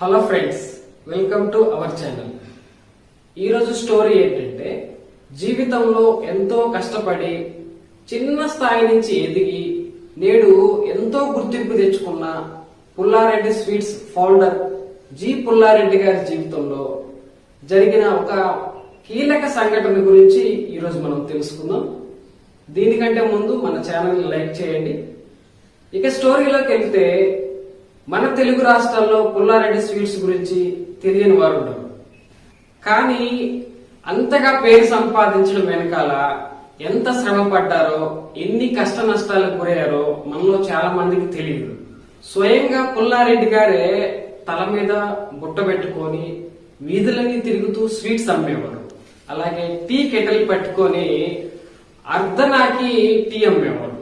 Hello friends welcome to our channel ఈరోజు story ఏంటంటే జీవితంలో ఎంతో కష్టపడి చిన్న స్థాయి నుంచి ఎదిగి నేడు ఎంతో గుర్తింపు తెచ్చుకున్న Pullareddy sweets founder G Pullareddy గారి జీవితంలో జరిగిన ఒక కీలక సంఘటన గురించి ఈరోజు మనం తెలుసుకుందాం. దీనికంటే ముందు మన ఛానల్ లైక్ చేయండి. ఇక స్టోరీలోకి వెళ్తే మన తెలుగు రాష్ట్రాల్లో పుల్లారెడ్డి స్వీట్స్ గురించి తెలియని వారు ఉండరు. కానీ అంతగా పేరు సంపాదించడం వెనకాల ఎంత శ్రమ పడ్డారో ఎన్ని కష్ట నష్టాలకు గురయ్యారో మనలో చాలా మందికి తెలియదు. స్వయంగా పుల్లారెడ్డి గారే తల మీద బుట్ట పెట్టుకొని వీధులన్నీ తిరుగుతూ స్వీట్స్ అమ్మేవారు. అలాగే టీ కెటల్ పట్టుకొని అర్ధనాకి టీ అమ్మేవాడు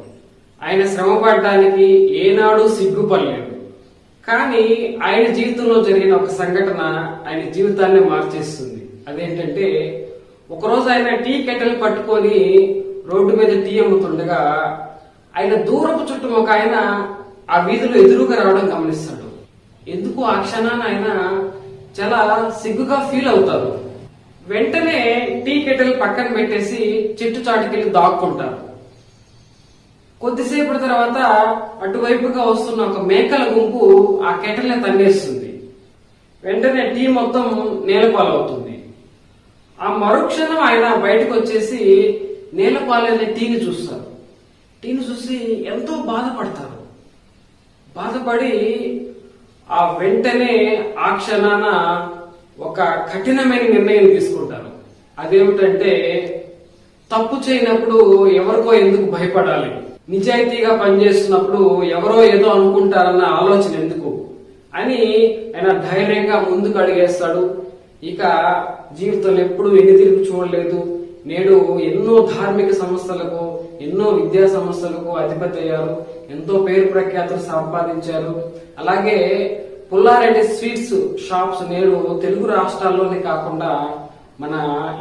ఆయన శ్రమ పడ్డానికి ఏనాడు సిగ్గుపడలేదు. కానీ ఆయన జీవితంలో జరిగిన ఒక సంఘటన ఆయన జీవితాన్ని మార్చేస్తుంది. అదేంటంటే ఒకరోజు ఆయన టీ కెటల్ పట్టుకొని రోడ్డు మీద టీ అమ్ముతుండగా ఆయన దూరపు చుట్టూ ఒక ఆయన ఆ వీధిలో ఎదురుగా రావడం గమనిస్తాడు. ఎందుకు ఆ క్షణాన ఆయన చాలా సిగ్గుగా ఫీల్ అవుతారు వెంటనే టీ కెటల్ పక్కన పెట్టేసి చెట్టు చాటుకెళ్ళి దాక్కుంటారు. కొద్దిసేపటి తర్వాత అటువైపుగా వస్తున్న ఒక మేకల గుంపు ఆ కెటల్ని తన్నేస్తుంది. వెంటనే టీ మొత్తం నేలపాలవుతుంది. ఆ మరుక్షణం ఆయన బయటకు వచ్చేసి నేలపాలైన టీని చూస్తారు. టీని చూసి ఎంతో బాధపడతారు. బాధపడి ఆ వెంటనే ఆ క్షణాన ఒక కఠినమైన నిర్ణయం తీసుకుంటారు. అదేమిటంటే తప్పు చేయనప్పుడు ఎవరికో ఎందుకు భయపడాలి? నిజాయితీగా పనిచేస్తున్నప్పుడు ఎవరో ఏదో అనుకుంటారన్న ఆలోచన ఎందుకు? అని ఆయన ధైర్యంగా ముందుకు అడిగేస్తాడు. ఇక జీవితంలో ఎప్పుడు ఎన్ని తిరిగి చూడలేదు. నేడు ఎన్నో ధార్మిక సంస్థలకు ఎన్నో విద్యా సంస్థలకు అధిపతి అయ్యారు. ఎంతో పేరు ప్రఖ్యాతులు సంపాదించారు. అలాగే పుల్లారెడ్డి స్వీట్స్ షాప్స్ నేడు తెలుగు రాష్ట్రాల్లోనే కాకుండా మన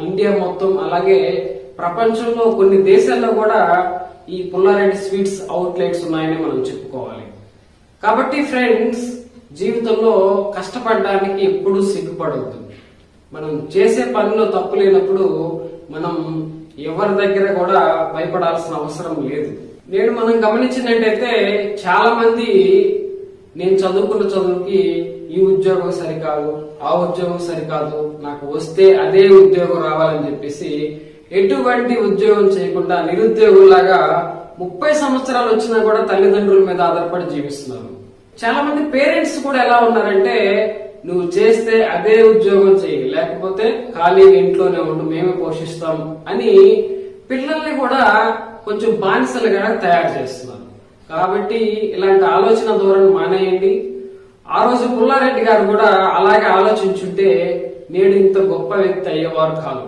ఇండియా మొత్తం అలాగే ప్రపంచంలో కొన్ని దేశాల్లో కూడా ఈ పుల్లారెడ్డి స్వీట్స్ అవుట్లెట్స్ ఉన్నాయని మనం చెప్పుకోవాలి. కాబట్టి ఫ్రెండ్స్ జీవితంలో కష్టపడడానికి ఎప్పుడూ సిగ్గుపడవద్దు. మనం చేసే పనిలో తప్పు లేనప్పుడు మనం ఎవరి దగ్గర కూడా భయపడాల్సిన అవసరం లేదు. నేను మనం గమనించినట్టయితే చాలా మంది నేను చదువుకున్న చదువుకి ఈ ఉద్యోగం సరికాదు ఆ ఉద్యోగం సరికాదు నాకు వస్తే అదే ఉద్యోగం రావాలని చెప్పేసి ఎటువంటి ఉద్యోగం చేయకుండా నిరుద్యోగుల్లాగా ముప్పై సంవత్సరాలు వచ్చినా కూడా తల్లిదండ్రుల మీద ఆధారపడి జీవిస్తున్నారు. చాలా మంది పేరెంట్స్ కూడా ఎలా ఉన్నారంటే నువ్వు చేస్తే అదే ఉద్యోగం చేయి లేకపోతే ఖాళీగా ఇంట్లోనే ఉండు మేమే పోషిస్తాం అని పిల్లల్ని కూడా కొంచెం బానిసలుగా తయారు చేస్తున్నారు. కాబట్టి ఇలాంటి ఆలోచన ధోరణి మానేయండి. ఆ రోజు పుల్లారెడ్డి గారు కూడా అలాగే ఆలోచించుంటే నేడు ఇంత గొప్ప వ్యక్తి అయ్యేవారు కాదు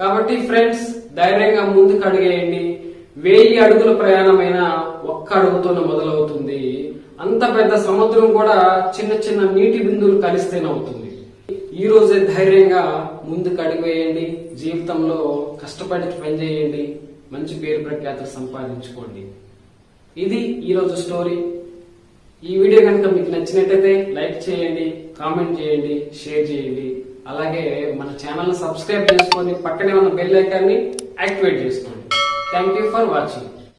కాబట్టి ఫ్రెండ్స్ ధైర్యంగా ముందుకు అడిగేయండి. వెయ్యి అడుగుల ప్రయాణమైన ఒక్క అడుగుతోనే మొదలవుతుంది. అంత పెద్ద సముద్రం కూడా చిన్న చిన్న నీటి బిందువులు కలిస్తేనే అవుతుంది. ఈ రోజే ధైర్యంగా ముందుకు అడిగివేయండి. జీవితంలో కష్టపడి పనిచేయండి. మంచి పేరు ప్రఖ్యాతలు సంపాదించుకోండి. ఇది ఈరోజు స్టోరీ. ఈ వీడియో కనుక మీకు నచ్చినట్టయితే లైక్ చేయండి. కామెంట్ చేయండి షేర్ చేయండి. అలాగే మన ఛానల్ సబ్స్క్రైబ్ చేసుకొని పక్కనే ఉన్న బెల్ ఐకాన్ని యాక్టివేట్ చేసుకోండి. Thank you for watching